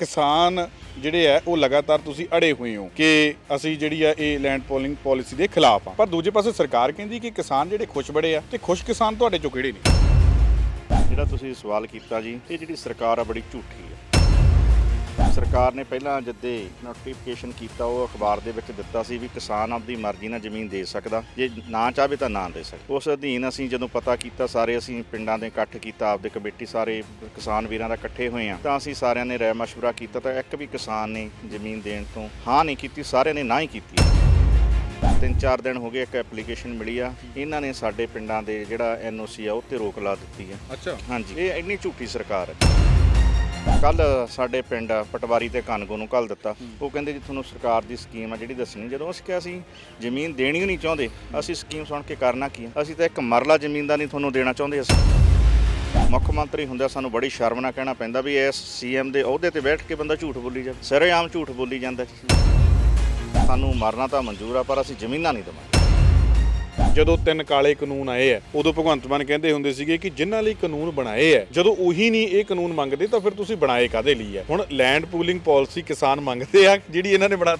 ਕਿਸਾਨ ਜਿਹੜੇ ਆ, ਉਹ ਲਗਾਤਾਰ ਤੁਸੀਂ ਅੜੇ ਹੋਏ ਹੋ ਕਿ ਅਸੀਂ ਜਿਹੜੀ ਆ, ਇਹ ਲੈਂਡ ਪੋਲਿੰਗ ਪਾਲਿਸੀ ਦੇ ਖਿਲਾਫ ਆ। ਪਰ ਦੂਜੇ ਪਾਸੇ ਸਰਕਾਰ ਕਹਿੰਦੀ ਕਿ ਕਿਸਾਨ ਜਿਹੜੇ ਖੁਸ਼ ਬੜੇ ਆ ਤੇ ਖੁਸ਼ ਕਿਸਾਨ ਤੁਹਾਡੇ ਚੋਂ ਕਿਹੜੇ ਨੇ? ਜਿਹੜਾ ਤੁਸੀਂ ਸਵਾਲ ਕੀਤਾ ਜੀ, ਇਹ ਜਿਹੜੀ ਸਰਕਾਰ ਆ, ਬੜੀ ਝੂਠੀ। ਸਰਕਾਰ ਨੇ ਪਹਿਲਾਂ ਜਦੇ ਨੋਟੀਫਿਕੇਸ਼ਨ ਕੀਤਾ ਉਹ ਅਖਬਾਰ ਦੇ ਵਿੱਚ ਦਿੱਤਾ ਸੀ ਵੀ ਕਿਸਾਨ ਆਪਦੀ ਮਰਜ਼ੀ ਨਾਲ ਜ਼ਮੀਨ ਦੇ ਸਕਦਾ। ਜੇ ਨਾ ਚਾਹਵੇ ਤਾਂ ਨਾ ਦੇ ਸਕਦਾ। ਉਸ ਅਧੀਨ ਅਸੀਂ ਜਦੋਂ ਪਤਾ ਕੀਤਾ ਸਾਰੇ ਅਸੀਂ ਪਿੰਡਾਂ ਦੇ ਇਕੱਠ ਕੀਤਾ ਆਪਦੇ ਕਮੇਟੀ ਸਾਰੇ ਕਿਸਾਨ ਵੀਰਾਂ ਦਾ ਇਕੱਠੇ ਹੋਏ ਆ ਤਾਂ ਅਸੀਂ ਸਾਰਿਆਂ ਨੇ ਰਾਏ ਮਸ਼ਵਰਾ ਕੀਤਾ ਤਾਂ ਇੱਕ ਵੀ ਕਿਸਾਨ ਨੇ ਜ਼ਮੀਨ ਦੇਣ ਤੋਂ ਹਾਂ ਨਹੀਂ ਕੀਤੀ ਸਾਰਿਆਂ ਨੇ ਨਾ ਹੀ ਕੀਤੀ। ਤਿੰਨ ਚਾਰ ਦਿਨ ਹੋ ਗਏ ਇੱਕ ਐਪਲੀਕੇਸ਼ਨ ਮਿਲੀ ਆ। ਇਹਨਾਂ ਨੇ ਸਾਡੇ ਪਿੰਡਾਂ ਦੇ ਜਿਹੜਾ ਐਨਓਸੀ ਆ ਉਹ ਤੇ ਰੋਕ ਲਾ ਦਿੱਤੀ ਆ। ਅੱਛਾ। ਹਾਂਜੀ। ਇਹ ਇੰਨੀ ਝੂਠੀ ਸਰਕਾਰ ਹੈ। ਕੱਲ ਸਾਡੇ ਪਿੰਡ ਪਟਵਾਰੀ ਤੇ ਕਾਨਗੋ ਨੂੰ ਕੱਲ ਦਿੱਤਾ। ਉਹ ਕਹਿੰਦੇ ਜੀ ਤੁਹਾਨੂੰ ਸਰਕਾਰ ਦੀ ਸਕੀਮ ਆ ਜਿਹੜੀ ਦੱਸਣੀ, ਜਦੋਂ ਅਸੀਂ ਕਿਹਾ ਅਸੀਂ ਜ਼ਮੀਨ ਦੇਣੀ ਹੀ ਨਹੀਂ ਚਾਹੁੰਦੇ, ਅਸੀਂ ਸਕੀਮ ਸੁਣ ਕੇ ਕਰਨਾ ਕੀ ਅਸੀਂ ਤਾਂ ਇੱਕ ਮਰਲਾ ਜ਼ਮੀਨ ਦਾ ਨਹੀਂ ਤੁਹਾਨੂੰ ਦੇਣਾ ਚਾਹੁੰਦੇ ਅਸੀਂ। ਮੁੱਖ ਮੰਤਰੀ ਹੁੰਦਿਆਂ ਸਾਨੂੰ ਬੜੀ ਸ਼ਰਮ ਨਾਲ ਕਹਿਣਾ ਪੈਂਦਾ ਵੀ ਇਸ ਸੀਐਮ ਦੇ ਅਹੁਦੇ ਤੇ ਬੈਠ ਕੇ ਬੰਦਾ ਝੂਠ ਬੋਲੀ ਜਾਂਦਾ ਸਰੇਆਮ ਝੂਠ ਬੋਲੀ ਜਾਂਦਾ ਸਾਨੂੰ ਮਰਨਾ ਤਾਂ ਮਨਜ਼ੂਰ ਆ, ਪਰ ਅਸੀਂ ਜ਼ਮੀਨਾਂ ਨਹੀਂ ਦੇਵਾਂਗੇ। ਜਦੋਂ ਤਿੰਨ ਕਾਲੇ ਕਾਨੂੰਨ ਆਏ ਆ ਉਦੋਂ ਭਗਵੰਤ ਮਾਨ ਕਹਿੰਦੇ ਹੁੰਦੇ ਸੀਗੇ ਕਿ ਜਿਨ੍ਹਾਂ ਲਈ ਕਾਨੂੰਨ ਬਣਾਏ ਆ ਜਦੋਂ ਉਹੀ ਨਹੀਂ ਇਹ ਕਾਨੂੰਨ ਮੰਗਦੇ ਤਾਂ ਫਿਰ ਤੁਸੀਂ ਬਣਾਏ ਕਾਦੇ ਲਈ ਆ? ਹੁਣ ਲੈਂਡ ਪੂਲਿੰਗ ਪਾਲਿਸੀ ਕਿਸਾਨ ਮੰਗਦੇ ਆ ਜਿਹੜੀ ਇਹਨਾਂ ਨੇ ਬਣਾ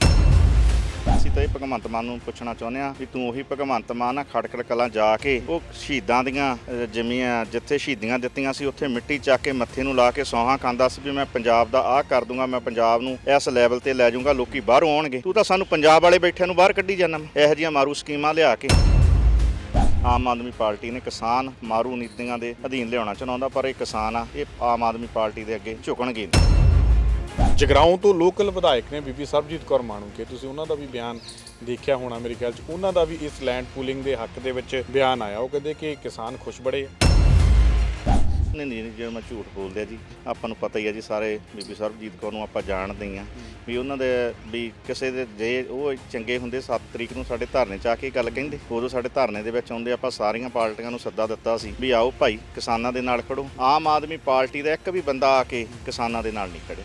ਅਸੀਂ ਤਾਂ ਇਹ ਭਗਵੰਤ ਮਾਨ ਨੂੰ ਪੁੱਛਣਾ ਚਾਹੁੰਦੇ ਆ ਵੀ ਤੂੰ ਉਹੀ ਭਗਵੰਤ ਮਾਨ ਆ ਖੜਕੜ ਕਲਾਂ ਜਾ ਕੇ ਉਹ ਸ਼ਹੀਦਾਂ ਦੀਆਂ ਅਹ, ਜ਼ਮੀਆਂ ਜਿੱਥੇ ਸ਼ਹੀਦੀਆਂ ਦਿੱਤੀਆਂ ਸੀ ਉੱਥੇ ਮਿੱਟੀ ਚੱਕ ਕੇ ਮੱਥੇ ਨੂੰ ਲਾ ਕੇ ਸੌਹਾਂ ਖਾਂਦਾ ਸੀ ਵੀ ਮੈਂ ਪੰਜਾਬ ਦਾ ਆਹ ਕਰ ਦੂੰਗਾ ਮੈਂ ਪੰਜਾਬ ਨੂੰ ਇਸ ਲੈਵਲ ਤੇ ਲੈ ਜਾਊਂਗਾ ਲੋਕੀ ਬਾਹਰੋਂ ਆਉਣਗੇ। ਤੂੰ ਤਾਂ ਸਾਨੂੰ ਪੰਜਾਬ ਵਾਲੇ ਬੈਠਿਆਂ ਨੂੰ ਬਾਹਰ ਕੱਢੀ ਜਾਂਦਾ ਇਹੋ ਜਿਹੀਆਂ ਮਾਰੂ ਸਕੀਮਾਂ ਲਿਆ ਕੇ। ਆਮ ਆਦਮੀ ਪਾਰਟੀ ਨੇ ਕਿਸਾਨ ਮਾਰੂ ਨੀਤੀਆਂ ਦੇ ਅਧੀਨ ਲਿਆਉਣਾ ਚਾਹੁੰਦਾ, ਪਰ ਇਹ ਕਿਸਾਨ ਆ, ਇਹ ਆਮ ਆਦਮੀ ਪਾਰਟੀ ਦੇ ਅੱਗੇ ਝੁਕਣਗੇ ਨਹੀਂ। ਜਗਰਾਉਂ ਤੋਂ ਲੋਕਲ ਵਿਧਾਇਕ ਨੇ ਬੀਬੀ ਸਰਬਜੀਤ ਕੌਰ ਮਾਣੂਕੇ ਤੁਸੀਂ ਉਹਨਾਂ ਦਾ ਵੀ ਬਿਆਨ ਦੇਖਿਆ ਹੋਣਾ ਮੇਰੇ ਖਿਆਲ 'ਚ, ਉਹਨਾਂ ਦਾ ਵੀ ਇਸ ਲੈਂਡ ਪੂਲਿੰਗ ਦੇ ਹੱਕ ਦੇ ਵਿੱਚ ਬਿਆਨ ਆਇਆ। ਉਹ ਕਹਿੰਦੇ ਕਿ ਕਿਸਾਨ ਖੁਸ਼ ਬੜੇ ਆ। ਨਹੀਂ ਨਹੀਂ ਜੇ ਮੈਂ ਝੂਠ ਬੋਲਦੇ ਆ ਜੀ, ਆਪਾਂ ਨੂੰ ਪਤਾ ਹੀ ਹੈ ਜੀ ਸਾਰੇ ਬੀਬੀ ਸਰਬਜੀਤ ਕੌਰ ਨੂੰ ਆਪਾਂ ਜਾਣਦੇ ਹੀ ਆ ਵੀ ਉਹਨਾਂ ਦੇ ਵੀ ਕਿਸੇ ਦੇ ਜੇ ਉਹ ਚੰਗੇ ਹੁੰਦੇ 7 ਤਰੀਕ ਨੂੰ ਸਾਡੇ ਧਰਨੇ 'ਚ ਆ ਕੇ ਗੱਲ ਕਹਿੰਦੇ, ਉਦੋਂ ਸਾਡੇ ਧਰਨੇ ਦੇ ਵਿੱਚ ਆਉਂਦੇ ਆਪਾਂ ਸਾਰੀਆਂ ਪਾਰਟੀਆਂ ਨੂੰ ਸੱਦਾ ਦਿੱਤਾ ਸੀ ਵੀ ਆਓ ਭਾਈ ਕਿਸਾਨਾਂ ਦੇ ਨਾਲ ਖੜੋ, ਆਮ ਆਦਮੀ ਪਾਰਟੀ ਦਾ ਇੱਕ ਵੀ ਬੰਦਾ ਆ ਕੇ ਕਿਸਾਨਾਂ ਦੇ ਨਾਲ ਨਹੀਂ ਖੜੇ।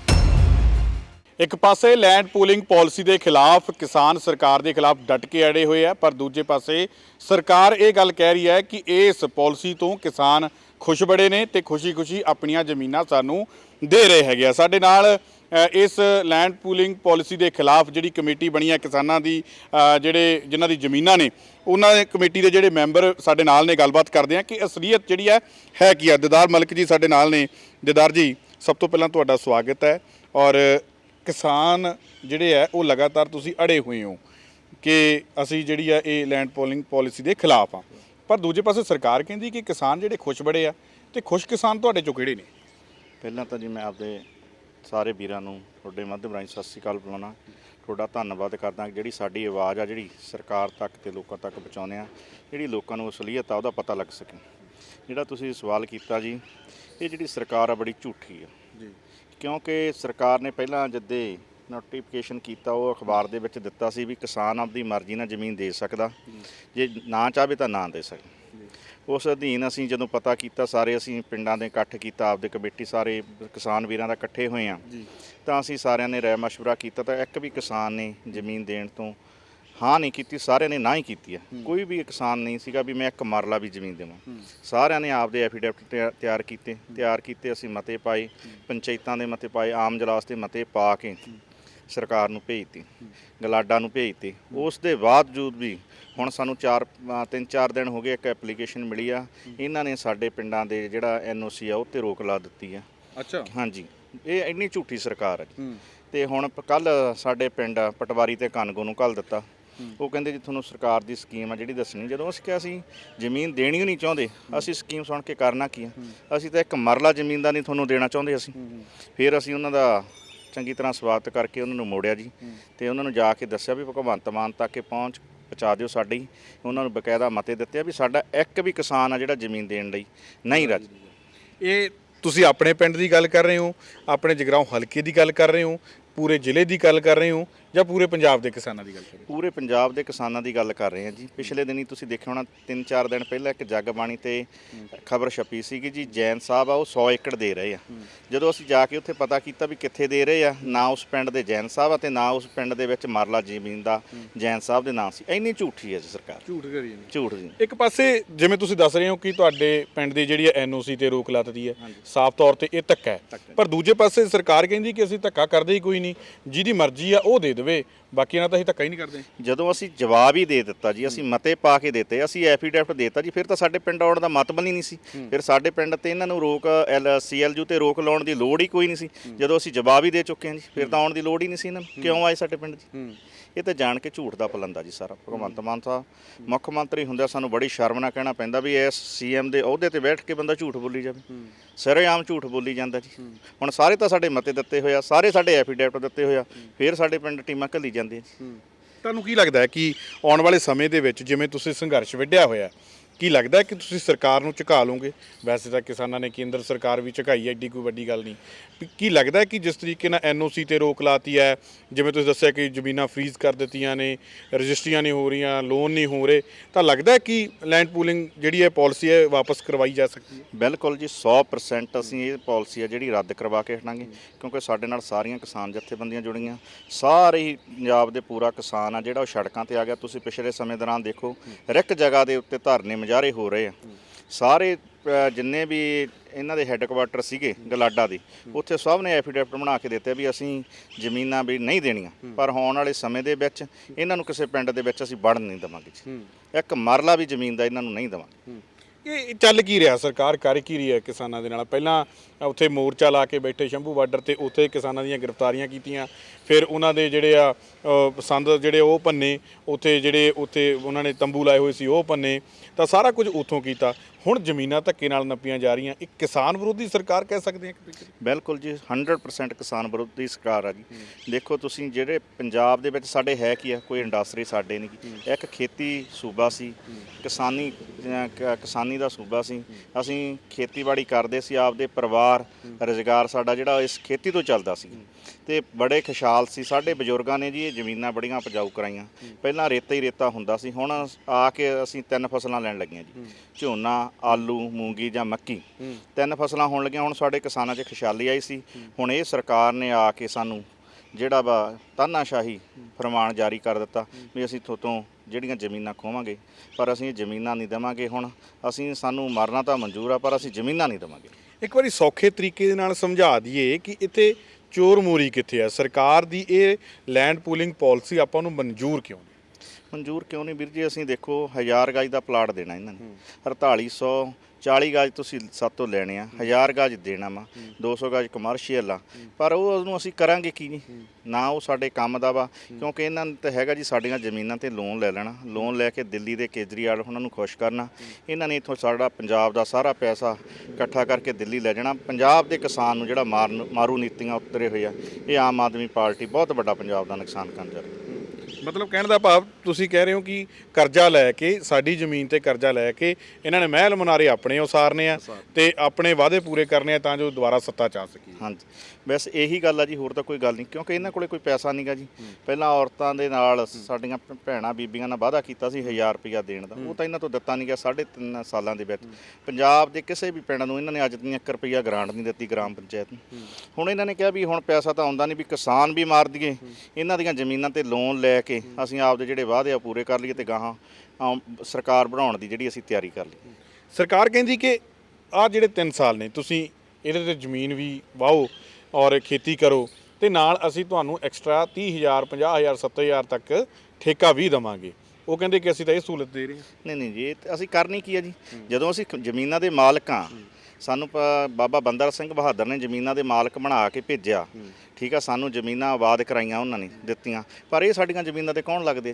ਇੱਕ ਪਾਸੇ ਲੈਂਡ ਪੂਲਿੰਗ ਪਾਲਿਸੀ ਦੇ ਖਿਲਾਫ ਕਿਸਾਨ ਸਰਕਾਰ ਦੇ ਖਿਲਾਫ ਡਟ ਕੇ ਅੜੇ ਹੋਏ ਆ, ਪਰ ਦੂਜੇ ਪਾਸੇ ਸਰਕਾਰ ਇਹ ਗੱਲ ਕਹਿ ਰਹੀ ਹੈ ਕਿ ਇਸ ਪਾਲਿਸੀ ਤੋਂ ਕਿਸਾਨ ਖੁਸ਼ ਬੜੇ ਨੇ ਤੇ ਖੁਸ਼ੀ-ਖੁਸ਼ੀ ਆਪਣੀਆਂ ਜ਼ਮੀਨਾਂ ਸਾਨੂੰ ਦੇ ਰਹੇ ਹੈਗੇ ਆ। ਸਾਡੇ ਨਾਲ ਇਸ ਲੈਂਡ ਪੂਲਿੰਗ ਪਾਲਿਸੀ ਦੇ ਖਿਲਾਫ ਜਿਹੜੀ ਕਮੇਟੀ ਬਣੀ ਹੈ ਕਿਸਾਨਾਂ ਦੀ ਜਿਹੜੇ, ਜਿਨ੍ਹਾਂ ਦੀ ਜ਼ਮੀਨਾਂ ਨੇ, ਉਹਨਾਂ ਦੇ ਕਮੇਟੀ ਦੇ ਜਿਹੜੇ ਮੈਂਬਰ ਸਾਡੇ ਨਾਲ ਨੇ, ਗੱਲਬਾਤ ਕਰਦੇ ਆ ਕਿ ਅਸਲੀਅਤ ਜਿਹੜੀ ਹੈ ਹੈ ਕੀ ਆ? ਦਿਦਾਰ ਮਲਕ ਜੀ ਸਾਡੇ ਨਾਲ ਨੇ। ਦਿਦਾਰ ਜੀ, ਸਭ ਤੋਂ ਪਹਿਲਾਂ ਤੁਹਾਡਾ ਸਵਾਗਤ ਹੈ ਔਰ ਕਿਸਾਨ ਜਿਹੜੇ ਹੈ, ਉਹ ਲਗਾਤਾਰ ਤੁਸੀਂ ਅੜੇ ਹੋਏ ਹੋ ਕਿ ਅਸੀਂ ਜਿਹੜੀ ਆ ਇਹ ਲੈਂਡ ਪੋਲਿੰਗ ਪਾਲਿਸੀ ਦੇ ਖਿਲਾਫ ਆ ਪਰ ਦੂਜੇ ਪਾਸੇ ਸਰਕਾਰ ਕਹਿੰਦੀ ਕਿ ਕਿਸਾਨ ਜਿਹੜੇ ਖੁਸ਼ ਬੜੇ ਆ ਤੇ ਖੁਸ਼ ਕਿਸਾਨ ਤੁਹਾਡੇ ਚੋਂ ਕਿਹੜੇ ਨੇ? ਪਹਿਲਾਂ ਤਾਂ ਜੀ ਮੈਂ ਆਪਦੇ ਸਾਰੇ ਵੀਰਾਂ ਨੂੰ ਤੁਹਾਡੇ ਮਾਧਿਅਮ ਰਾਹੀਂ ਸਤਿ ਸ੍ਰੀ ਅਕਾਲ ਬੁਲਾਉਣਾ। ਤੁਹਾਡਾ ਧੰਨਵਾਦ ਕਰਦਾ ਕਿ ਜਿਹੜੀ ਸਾਡੀ ਆਵਾਜ਼ ਆ ਜਿਹੜੀ ਸਰਕਾਰ ਤੱਕ ਤੇ ਲੋਕਾਂ ਤੱਕ ਪਹੁੰਚਾਉਂਦੇ ਆ ਜਿਹੜੀ ਲੋਕਾਂ ਨੂੰ ਅਸਲੀਅਤ ਆ ਉਹਦਾ ਪਤਾ ਲੱਗ ਸਕੇ। ਜਿਹੜਾ ਤੁਸੀਂ ਸਵਾਲ ਕੀਤਾ ਜੀ ਇਹ ਜਿਹੜੀ ਸਰਕਾਰ ਆ ਬੜੀ ਝੂਠੀ ਆ। ਜੀ। ਕਿਉਂਕਿ ਸਰਕਾਰ ਨੇ ਪਹਿਲਾਂ ਜਦੇ ਨੋਟੀਫਿਕੇਸ਼ਨ ਕੀਤਾ ਉਹ ਅਖਬਾਰ ਦੇ ਵਿੱਚ ਦਿੱਤਾ ਸੀ ਵੀ ਕਿਸਾਨ ਆਪਦੀ ਮਰਜ਼ੀ ਨਾਲ ਜ਼ਮੀਨ ਦੇ ਸਕਦਾ। ਜੇ ਨਾ ਚਾਹਵੇ ਤਾਂ ਨਾ ਦੇ ਸਕਦਾ। ਉਸ ਅਧੀਨ ਅਸੀਂ ਜਦੋਂ ਪਤਾ ਕੀਤਾ ਸਾਰੇ ਅਸੀਂ ਪਿੰਡਾਂ ਦੇ ਇਕੱਠ ਕੀਤਾ ਆਪਦੇ ਕਮੇਟੀ ਸਾਰੇ ਕਿਸਾਨ ਵੀਰਾਂ ਦਾ ਇਕੱਠੇ ਹੋਏ ਆ ਤਾਂ ਅਸੀਂ ਸਾਰਿਆਂ ਨੇ ਰਾਏ ਮਸ਼ਵਰਾ ਕੀਤਾ ਤਾਂ ਇੱਕ ਵੀ ਕਿਸਾਨ ਨੇ ਜ਼ਮੀਨ ਦੇਣ ਤੋਂ ਹਾਂ ਨਹੀਂ ਕੀਤੀ ਸਾਰਿਆਂ ਨੇ ਨਾ ਹੀ ਕੀਤੀ ਹੈ। ਕੋਈ ਵੀ ਕਿਸਾਨ ਨਹੀਂ ਸੀਗਾ ਵੀ ਮੈਂ ਇੱਕ ਮਰਲਾ ਵੀ ਜ਼ਮੀਨ ਦੇਵਾਂ। ਸਾਰਿਆਂ ਨੇ ਆਪਦੇ ਐਫੀਡੈਵਿਟ ਤਿਆਰ ਕੀਤੇ। ਤਿਆਰ ਕੀਤੇ ਅਸੀਂ ਮਤੇ ਪਾਏ ਪੰਚਾਇਤਾਂ ਦੇ ਮਤੇ ਪਾਏ ਆਮ ਜਲਾਸ ਦੇ ਮਤੇ ਪਾ ਕੇ। ਸਰਕਾਰ ਨੂੰ ਭੇਜਤੀ ਗਲਾਡਾ ਨੂੰ ਭੇਜਤੀ। ਉਸ ਦੇ ਬਾਵਜੂਦ ਵੀ ਹੁਣ ਸਾਨੂੰ 4 ਤਿੰਨ ਚਾਰ ਦਿਨ ਹੋ ਗਏ ਇੱਕ ਐਪਲੀਕੇਸ਼ਨ ਮਿਲੀ ਆ। ਇਹਨਾਂ ਨੇ ਸਾਡੇ ਪਿੰਡਾਂ ਦੇ ਜਿਹੜਾ ਐਨਓਸੀ ਆ ਉਹ ਤੇ ਰੋਕ ਲਾ ਦਿੱਤੀ ਆ। ਅੱਛਾ। ਹਾਂਜੀ। ਇਹ ਇੰਨੀ ਝੂਠੀ ਸਰਕਾਰ ਹੈ ਜੀ। ਤੇ ਹੁਣ ਕੱਲ ਸਾਡੇ ਪਿੰਡ ਪਟਵਾਰੀ ਤੇ ਕਾਨਗੋ ਨੂੰ ਕੱਲ ਦਿੱਤਾ। ਉਹ ਕਹਿੰਦੇ ਜੀ ਤੁਹਾਨੂੰ ਸਰਕਾਰ ਦੀ ਸਕੀਮ ਆ ਜਿਹੜੀ ਦੱਸਣੀ। ਜਦੋਂ ਅਸੀਂ ਕਿਹਾ ਅਸੀਂ ਜ਼ਮੀਨ ਦੇਣੀ ਹੀ ਨਹੀਂ ਚਾਹੁੰਦੇ ਅਸੀਂ ਸਕੀਮ ਸੁਣ ਕੇ ਕਰਨਾ ਕੀ ਆ? ਅਸੀਂ ਤਾਂ ਇੱਕ ਮਰਲਾ ਜ਼ਮੀਨ ਦਾ ਨਹੀਂ ਤੁਹਾਨੂੰ ਦੇਣਾ ਚਾਹੁੰਦੇ ਅਸੀਂ। ਫਿਰ ਅਸੀਂ ਉਹਨਾਂ ਦਾ ਚੰਗੀ ਤਰ੍ਹਾਂ ਸਵਾਗਤ ਕਰਕੇ ਉਹਨਾਂ ਨੂੰ ਮੋੜਿਆ ਜੀ। ਤੇ ਉਹਨਾਂ ਨੂੰ ਜਾ ਕੇ ਦੱਸਿਆ ਵੀ ਭਗਵੰਤ ਮਾਨ ਤੱਕ ਇਹ ਪਹੁੰਚ ਪਹੁੰਚਾ ਦਿਓ ਸਾਡੀ। ਉਹਨਾਂ ਨੂੰ ਬਕਾਇਦਾ ਮਤੇ ਦਿੱਤੇ ਆ ਵੀ ਸਾਡਾ ਇੱਕ ਵੀ ਕਿਸਾਨ ਆ ਜਿਹੜਾ ਜ਼ਮੀਨ ਦੇਣ ਲਈ ਨਹੀਂ ਰੱਜ ਇਹ ਤੁਸੀਂ ਆਪਣੇ ਪਿੰਡ ਦੀ ਗੱਲ ਕਰ ਰਹੇ ਹੋ ਆਪਣੇ ਜਗਰਾਉਂ ਹਲਕੇ ਦੀ ਗੱਲ ਕਰ ਰਹੇ ਹੋ ਪੂਰੇ ਜ਼ਿਲ੍ਹੇ ਦੀ ਗੱਲ ਕਰ ਰਹੇ ਹੋ ਜਾਂ ਪੂਰੇ ਪੰਜਾਬ ਦੇ ਕਿਸਾਨਾਂ ਦੀ ਗੱਲ ਕਰ ਰਹੇ ਪੂਰੇ ਪੰਜਾਬ ਦੇ ਕਿਸਾਨਾਂ ਦੀ ਗੱਲ ਕਰ ਰਹੇ ਹਾਂ ਜੀ। ਪਿਛਲੇ ਦਿਨੀ ਤੁਸੀਂ ਦੇਖਿਆ ਹੋਣਾ 3-4 ਦਿਨ ਪਹਿਲਾਂ ਇੱਕ ਜਗਬਾਣੀ ਤੇ ਖਬਰ ਛਪੀ ਸੀਗੀ ਜੀ ਜੈਨ ਸਾਹਿਬ ਆ ਉਹ 100 ਏਕੜ ਦੇ ਰਹੇ ਆ। ਜਦੋਂ ਅਸੀਂ ਜਾ ਕੇ ਉੱਥੇ ਪਤਾ ਕੀਤਾ ਵੀ ਕਿੱਥੇ ਦੇ ਰਹੇ ਆ ਨਾ ਉਸ ਪਿੰਡ ਦੇ ਜੈਨ ਸਾਹਿਬ ਆ ਤੇ ਨਾ ਉਸ ਪਿੰਡ ਦੇ ਵਿੱਚ ਮਰਲਾ ਜ਼ਮੀਨ ਦਾ ਜੈਨ ਸਾਹਿਬ ਦੇ ਨਾਂ ਸੀ। ਇੰਨੀ ਝੂਠੀ ਹੈ ਜੀ ਸਰਕਾਰ। ਝੂਠ ਕਰੀ ਝੂਠ ਜੀ। ਇੱਕ ਪਾਸੇ ਜਿਵੇਂ ਤੁਸੀਂ ਦੱਸ ਰਹੇ ਹੋ ਕਿ ਤੁਹਾਡੇ ਪਿੰਡ ਦੀ ਜਿਹੜੀ ਐਨਓਸੀ ਤੇ ਰੋਕ ਲੱਤਦੀ ਹੈ ਸਾਫ਼ ਤੌਰ ਤੇ ਇਹ ਧੱਕਾ ਹੈ। ਪਰ ਦੂਜੇ ਪਾਸੇ ਸਰਕਾਰ ਕਹਿੰਦੀ ਕਿ ਅਸੀਂ ਧੱਕਾ ਕਰਦੇ ਹੀ ਕੋਈ ਨਹੀਂ। ਜਿਹਦੀ ਮਰਜ਼ੀ ਆ ਉਹ ਦੇ ਦੇਵੇ ਬਾਕੀ ਨਾਲ ਤਾਂ ਅਸੀਂ ਧੱਕਾ ਹੀ ਨਹੀਂ ਕਰਦੇ। ਜਦੋਂ ਅਸੀਂ ਜਵਾਬ ਹੀ ਦੇ ਦਿੱਤਾ ਜੀ ਅਸੀਂ ਮਤੇ ਪਾ ਕੇ ਦਿੱਤੇ ਅਸੀਂ ਐਫੀਡੈਵਿਟ ਦਿੱਤਾ ਜੀ ਫਿਰ ਤਾਂ ਸਾਡੇ ਪਿੰਡ ਆਉਣ ਦਾ ਮਤਲਬ ਹੀ ਨਹੀਂ ਸੀ। ਫਿਰ ਸਾਡੇ ਪਿੰਡ ਤੇ ਇਹਨਾਂ ਨੂੰ ਰੋਕ ਐਲ ਸੀਐਲਯੂ ਤੇ ਰੋਕ ਲਾਉਣ ਦੀ ਲੋੜ ਹੀ ਕੋਈ ਨਹੀਂ ਸੀ। ਜਦੋਂ ਅਸੀਂ ਜਵਾਬ ਹੀ ਦੇ ਚੁੱਕੇ ਹਾਂ ਜੀ ਫਿਰ ਤਾਂ ਆਉਣ ਦੀ ਲੋੜ ਹੀ ਨਹੀਂ ਸੀ ਇਹਨਾਂ ਨੂੰ। ਕਿਉਂ ਆਏ ਸਾਡੇ ਪਿੰਡ ਜੀ? ਇਹ ਤਾਂ ਜਾਣ ਕੇ ਝੂਠ ਦਾ ਪਲੰਦਾ ਜੀ ਸਾਰਾ। ਭਗਵੰਤ ਮਾਨ ਸਾਹਿਬ ਮੁੱਖ ਮੰਤਰੀ ਹੁੰਦਿਆਂ ਸਾਨੂੰ ਬੜੀ ਸ਼ਰਮ ਨਾਲ ਕਹਿਣਾ ਪੈਂਦਾ ਵੀ ਇਸ ਸੀਐਮ ਦੇ ਅਹੁਦੇ ਤੇ ਬੈਠ ਕੇ ਬੰਦਾ ਝੂਠ ਬੋਲੀ ਜਾਵੇ। ਸਰੇਆਮ ਝੂਠ ਬੋਲੀ ਜਾਂਦਾ ਜੀ। ਹੁਣ ਸਾਰੇ ਤਾਂ ਸਾਡੇ ਮਤੇ ਦਿੱਤੇ ਹੋਇਆ ਸਾਰੇ ਸਾਡੇ ਐਫੀਡੈਵਿਟ ਦਿੱਤੇ ਹੋਇਆ ਫਿਰ ਸਾਡੇ ਪਿੰਡ ਟੀਮਾਂ ਘੱਲੀ ਜਾਂਦੀਆਂ ਤੁਹਾਨੂੰ ਕੀ ਲੱਗਦਾ ਹੈ ਕਿ ਆਉਣ ਵਾਲੇ ਸਮੇਂ ਦੇ ਵਿੱਚ ਜਿਵੇਂ ਤੁਸੀਂ ਸੰਘਰਸ਼ ਵਿੱਢਿਆ ਹੋਇਆ ਕੀ ਲੱਗਦਾ ਕਿ ਤੁਸੀਂ ਸਰਕਾਰ ਨੂੰ ਝੁਕਾ ਲਓਗੇ? ਵੈਸੇ ਤਾਂ ਕਿਸਾਨਾਂ ਨੇ ਕੇਂਦਰ ਸਰਕਾਰ ਵੀ ਝੁਕਾਈ ਹੈ, ਏਡੀ ਕੋਈ ਵੱਡੀ ਗੱਲ ਨਹੀਂ। ਵੀ ਕੀ ਲੱਗਦਾ ਕਿ ਜਿਸ ਤਰੀਕੇ ਨਾਲ ਐਨਓਸੀ ਤੇ ਰੋਕ ਲਾਤੀ ਹੈ, ਜਿਵੇਂ ਤੁਸੀਂ ਦੱਸਿਆ ਕਿ ਜ਼ਮੀਨਾਂ ਫ੍ਰੀਜ਼ ਕਰ ਦਿੱਤੀਆਂ ਨੇ, ਰਜਿਸਟਰੀਆਂ ਨਹੀਂ ਹੋ ਰਹੀਆਂ ਲੋਨ ਨਹੀਂ ਹੋ ਰਹੇ, ਤਾਂ ਲੱਗਦਾ ਕਿ ਲੈਂਡ ਪੂਲਿੰਗ ਜਿਹੜੀ ਹੈ ਪਾਲਿਸੀ ਹੈ, ਵਾਪਸ ਕਰਵਾਈ ਜਾ ਸਕਦੀ ਹੈ? ਬਿਲਕੁਲ ਜੀ 100% ਅਸੀਂ ਇਹ ਪਾਲਿਸੀ ਹੈ ਜਿਹੜੀ ਰੱਦ ਕਰਵਾ ਕੇ ਹਟਾਂਗੇ, ਕਿਉਂਕਿ ਸਾਡੇ ਨਾਲ ਸਾਰੀਆਂ ਕਿਸਾਨ ਜਥੇਬੰਦੀਆਂ ਜੁੜੀਆਂ। ਸਾਰੇ ਹੀ ਪੰਜਾਬ ਦੇ ਪੂਰਾ ਕਿਸਾਨ ਆ ਜਿਹੜਾ ਉਹ ਸੜਕਾਂ ਤੇ ਆ ਗਿਆ। ਤੁਸੀਂ ਪਿਛਲੇ ਸਮੇਂ ਦੌਰਾਨ ਦੇਖੋ, ਹਰ ਇੱਕ ਜਗ੍ਹਾ ਦੇ ਉੱਤੇ ਧਰਨੇ ਮੁਜ਼ਾਹਰੇ ਹੋ ਰਹੇ ਆ। ਸਾਰੇ ਅ, ਜਿੰਨੇ ਵੀ ਇਹਨਾਂ ਦੇ ਹੈੱਡਕੁਆਟਰ ਸੀਗੇ ਗਲਾਡਾ ਦੇ ਉੱਥੇ ਸਭ ਨੇ ਐਫੀਡੈਵਿਟ ਬਣਾ ਕੇ ਦਿੱਤੇ ਵੀ ਅਸੀਂ ਜ਼ਮੀਨਾਂ ਵੀ ਨਹੀਂ ਦੇਣੀਆਂ। ਪਰ ਆਉਣ ਵਾਲੇ ਸਮੇਂ ਦੇ ਵਿੱਚ ਇਹਨਾਂ ਨੂੰ ਕਿਸੇ ਪਿੰਡ ਦੇ ਵਿੱਚ ਅਸੀਂ ਵੜਨ ਨਹੀਂ ਦੇਵਾਂਗੇ ਜੀ। ਇੱਕ ਮਰਲਾ ਵੀ ਜ਼ਮੀਨ ਦਾ ਇਹਨਾਂ ਨੂੰ ਨਹੀਂ ਦੇਵਾਂਗੇ। ਇਹ ਚੱਲ ਕੀ ਰਿਹਾ? ਸਰਕਾਰ ਕਰ ਕੀ ਰਹੀ ਹੈ ਕਿਸਾਨਾਂ ਦੇ ਨਾਲ? ਪਹਿਲਾਂ ਉੱਥੇ ਮੋਰਚਾ ਲਾ ਕੇ ਬੈਠੇ ਸ਼ੰਭੂ ਬਾਰਡਰ ਤੇ ਉੱਥੇ ਕਿਸਾਨਾਂ ਦੀਆਂ ਗ੍ਰਿਫਤਾਰੀਆਂ ਕੀਤੀਆਂ। ਫਿਰ ਉਹਨਾਂ ਦੇ ਜਿਹੜੇ ਆ ਪਸੰਦ ਜਿਹੜੇ ਉਹ ਪੰਨੇ, ਉੱਥੇ ਜਿਹੜੇ ਉੱਥੇ ਉਹਨਾਂ ਨੇ ਤੰਬੂ ਲਾਏ ਹੋਏ ਸੀ, ਉਹ ਪੰਨੇ। ਤਾਂ ਸਾਰਾ ਕੁਝ ਉੱਥੋਂ ਕੀਤਾ। ਹੁਣ ਜ਼ਮੀਨਾਂ ਧੱਕੇ ਨਾਲ ਨੱਪੀਆਂ ਜਾ ਰਹੀਆਂ। ਇੱਕ ਕਿਸਾਨ ਵਿਰੋਧੀ ਸਰਕਾਰ ਕਹਿ ਸਕਦੇ ਹਾਂ। ਬਿਲਕੁਲ ਜੀ 100% ਕਿਸਾਨ ਵਿਰੋਧੀ ਸਰਕਾਰ ਆ ਜੀ। ਦੇਖੋ ਤੁਸੀਂ ਜਿਹੜੇ ਪੰਜਾਬ ਦੇ ਵਿੱਚ ਸਾਡੇ ਹੈ ਕੀ ਆ ਕੋਈ ਇੰਡਸਟਰੀ ਸਾਡੇ ਨਹੀਂ। ਇੱਕ ਖੇਤੀ ਸੂਬਾ ਸੀ ਕਿਸਾਨੀ ਕਿਸਾਨੀ ਦਾ ਸੂਬਾ ਸੀ। ਅਸੀਂ ਖੇਤੀਬਾੜੀ ਕਰਦੇ ਸੀ ਆਪਦੇ ਪਰਿਵਾਰ ਰੁਜ਼ਗਾਰ ਸਾਡਾ ਜਿਹੜਾ ਇਸ ਖੇਤੀ ਤੋਂ ਚੱਲਦਾ ਸੀ। ਤੇ ਬੜੇ ਖੁਸ਼ਹਾਲ ਸੀ ਸਾਡੇ ਬਜ਼ੁਰਗਾਂ ਨੇ ਜੀ ਇਹ ਜ਼ਮੀਨਾਂ ਬੜੀਆਂ ਉਪਜਾਊ ਕਰਾਈਆਂ। ਪਹਿਲਾਂ ਰੇਤਾ ਹੀ ਰੇਤਾ ਹੁੰਦਾ ਸੀ ਹੁਣ ਆ ਕੇ ਅਸੀਂ ਤਿੰਨ ਫਸਲਾਂ ਲੈਣ ਲੱਗੀਆਂ ਜੀ। ਝੋਨਾ ਆਲੂ ਮੂੰਗੀ ਜਾਂ ਮੱਕੀ। ਤਿੰਨ ਫਸਲਾਂ ਹੋਣ ਲੱਗੀਆਂ। ਹੁਣ ਸਾਡੇ ਕਿਸਾਨਾਂ 'ਚ ਖੁਸ਼ਹਾਲੀ ਆਈ ਸੀ। ਹੁਣ ਇਹ ਸਰਕਾਰ ਨੇ ਆ ਕੇ ਸਾਨੂੰ ਜਿਹੜਾ ਵਾ ਤਾਨਾਸ਼ਾਹੀ ਫਰਮਾਨ ਜਾਰੀ ਕਰ ਦਿੱਤਾ ਵੀ ਅਸੀਂ ਤੁਹਾਤੋਂ ਜਿਹੜੀਆਂ ਜ਼ਮੀਨਾਂ ਖੋਵਾਂਗੇ ਪਰ ਅਸੀਂ ਇਹ ਜ਼ਮੀਨਾਂ ਨਹੀਂ ਦੇਵਾਂਗੇ। ਹੁਣ ਅਸੀਂ ਸਾਨੂੰ ਮਰਨਾ ਤਾਂ ਮਨਜ਼ੂਰ ਆ ਪਰ ਅਸੀਂ ਜ਼ਮੀਨਾਂ ਨਹੀਂ ਦੇਵਾਂਗੇ। ਇੱਕ ਵਾਰੀ ਸੌਖੇ ਤਰੀਕੇ ਦੇ ਨਾਲ ਸਮਝਾ ਦਈਏ ਕਿ ਇੱਥੇ ਚੋਰ ਮੋਰੀ ਕਿੱਥੇ ਹੈ ਸਰਕਾਰ ਦੀ ਇਹ ਲੈਂਡ ਪੂਲਿੰਗ ਪਾਲਿਸੀ ਆਪਾਂ ਨੂੰ ਮਨਜ਼ੂਰ ਕਿਉਂ ਮਨਜ਼ੂਰ ਕਿਉਂ ਨਹੀਂ ਵੀਰ ਜੀ? ਅਸੀਂ ਦੇਖੋ 1000 ਗਾਜ ਦਾ ਪਲਾਟ ਦੇਣਾ ਇਹਨਾਂ ਨੇ। 4800 40 ਗਾਜ ਤੁਸੀਂ ਸਾਤੋਂ ਲੈਣੇ ਆ। 1000 ਗਾਜ ਦੇਣਾ ਵਾ 200 ਗਾਜ ਕਮਰਸ਼ੀਅਲ ਆ। ਪਰ ਉਹ ਉਹਨੂੰ ਅਸੀਂ ਕਰਾਂਗੇ ਕੀ ਨਹੀਂ? ਨਾ ਉਹ ਸਾਡੇ ਕੰਮ ਦਾ ਵਾ, ਕਿਉਂਕਿ ਇਹਨਾਂ ਨੇ ਤਾਂ ਹੈਗਾ ਜੀ, ਸਾਡੀਆਂ ਜ਼ਮੀਨਾਂ ਤੇ ਲੋਨ ਲੈ ਲੈਣਾ। ਲੋਨ ਲੈ ਕੇ ਦਿੱਲੀ ਦੇ ਕੇਜਰੀਵਾਲ ਉਹਨਾਂ ਨੂੰ ਖੁਸ਼ ਕਰਨਾ। ਇਹਨਾਂ ਨੇ ਇਥੋਂ ਸਾਡਾ ਪੰਜਾਬ ਦਾ ਸਾਰਾ ਪੈਸਾ ਇਕੱਠਾ ਕਰਕੇ ਦਿੱਲੀ ਲੈ ਜਾਣਾ। ਪੰਜਾਬ ਦੇ ਕਿਸਾਨ ਨੂੰ ਜਿਹੜਾ ਮਾਰਨ ਮਾਰੂ ਨੀਤੀਆਂ ਉਤਰੇ ਹੋਏ ਆ, ਇਹ ਆਮ ਆਦਮੀ ਪਾਰਟੀ ਬਹੁਤ ਵੱਡਾ ਪੰਜਾਬ ਦਾ ਨੁਕਸਾਨ ਕਰਨ ਜਾ ਰਹੀ ਹੈ। ਮਤਲਬ ਕਹਿਣ ਦਾ ਭਾਵ ਤੁਸੀਂ ਕਹਿ ਰਹੇ ਹੋ ਕਿ ਕਰਜ਼ਾ ਲੈ ਕੇ ਸਾਡੀ ਜ਼ਮੀਨ ਤੇ ਕਰਜ਼ਾ ਲੈ ਕੇ ਇਹਨਾਂ ਨੇ ਮਹਿਲ ਮਨਾਰੇ ਆਪਣੇ ਉਸਾਰਨੇ ਆ ਤੇ ਆਪਣੇ ਵਾਅਦੇ ਪੂਰੇ ਕਰਨੇ ਆ ਤਾਂ ਜੋ ਦੁਬਾਰਾ ਸੱਤਾ ਚ ਆ ਸਕੀਏ ਹਾਂਜੀ। ਬਸ ਇਹੀ ਗੱਲ ਆ ਜੀ ਹੋਰ ਤਾਂ ਕੋਈ ਗੱਲ ਨਹੀਂ ਕਿਉਂਕਿ ਇਹਨਾਂ ਕੋਲੇ ਕੋਈ ਪੈਸਾ ਨਹੀਂਗਾ ਜੀ। ਪਹਿਲਾਂ ਔਰਤਾਂ ਦੇ ਨਾਲ ਸਾਡੀਆਂ ਭੈਣਾਂ ਬੀਬੀਆਂ ਨਾਲ ਵਾਅਦਾ ਕੀਤਾ ਸੀ 1000 ਰੁਪਇਆ ਦੇਣ ਦਾ। ਉਹ ਤਾਂ ਇਹਨਾਂ ਤੋਂ ਦਿੱਤਾ ਨਹੀਂ ਗਿਆ ਸਾਢੇ ਤਿੰਨ ਸਾਲਾਂ ਦੇ ਵਿੱਚ। ਪੰਜਾਬ ਦੇ ਕਿਸੇ ਵੀ ਪਿੰਡ ਨੂੰ ਇਹਨਾਂ ਨੇ ਅੱਜ ਤੱਕ 1 ਰੁਪਇਆ ਗ੍ਰਾਂਟ ਨਹੀਂ ਦਿੱਤੀ ਗ੍ਰਾਮ ਪੰਚਾਇਤ ਨੂੰ। ਹੁਣ ਇਹਨਾਂ ਨੇ ਕਿਹਾ ਵੀ ਹੁਣ ਪੈਸਾ ਤਾਂ ਆਉਂਦਾ ਨਹੀਂ ਵੀ ਕਿਸਾਨ ਵੀ ਮਾਰ ਦਈਏ। ਇਹਨਾਂ ਦੀਆਂ ਜ਼ਮੀਨਾਂ ਤੇ ਲੋਨ ਲੈ ਕੇ ਅਸੀਂ ਆਪਦੇ ਜਿਹੜੇ ਵਾਅਦੇ ਆ ਪੂਰੇ ਕਰ ਲਈਏ ਤੇ ਗਾਹਾਂ ਸਰਕਾਰ ਬਣਾਉਣ ਦੀ ਜਿਹੜੀ ਅਸੀਂ ਤਿਆਰੀ ਕਰ ਲਈ ਸਰਕਾਰ ਕਹਿੰਦੀ ਕਿ ਆਹ ਜਿਹੜੇ 3 ਸਾਲ ਨੇ ਤੁਸੀਂ ਇਹਦੇ ਤੇ ਜ਼ਮੀਨ ਵੀ ਵਾਹੋ। ਔਰ ਖੇਤੀ ਕਰੋ ਤੇ ਨਾਲ ਅਸੀਂ ਤੁਹਾਨੂੰ ਐਕਸਟਰਾ 30000 50000 70000 ਤੱਕ ਠੇਕਾ ਵੀ ਦਵਾਂਗੇ। ਉਹ ਕਹਿੰਦੇ ਕਿ ਅਸੀਂ ਤਾਂ ਇਹ ਸਹੂਲਤ ਦੇ ਰਹੇ ਹਾਂ। ਨਹੀਂ ਨਹੀਂ ਜੀ ਇਹ ਤਾਂ ਅਸੀਂ ਕਰਨੀ ਕੀ ਹੈ ਜੀ? ਜਦੋਂ ਅਸੀਂ ਜ਼ਮੀਨਾਂ ਦੇ ਮਾਲਕ ਹਾਂ ਸਾਨੂੰ ਪ- ਬਾਬਾ ਬੰਦਰ ਸਿੰਘ ਬਹਾਦਰ ਨੇ ਜ਼ਮੀਨਾਂ ਦੇ ਮਾਲਕ ਬਣਾ ਕੇ ਭੇਜਿਆ। ਠੀਕ ਆ ਸਾਨੂੰ ਜ਼ਮੀਨਾਂ ਆਬਾਦ ਕਰਾਈਆਂ ਉਹਨਾਂ ਨੇ ਦਿੱਤੀਆਂ। ਪਰ ਇਹ ਸਾਡੀਆਂ ਜ਼ਮੀਨਾਂ ਤੇ ਕੌਣ ਲੱਗਦੇ?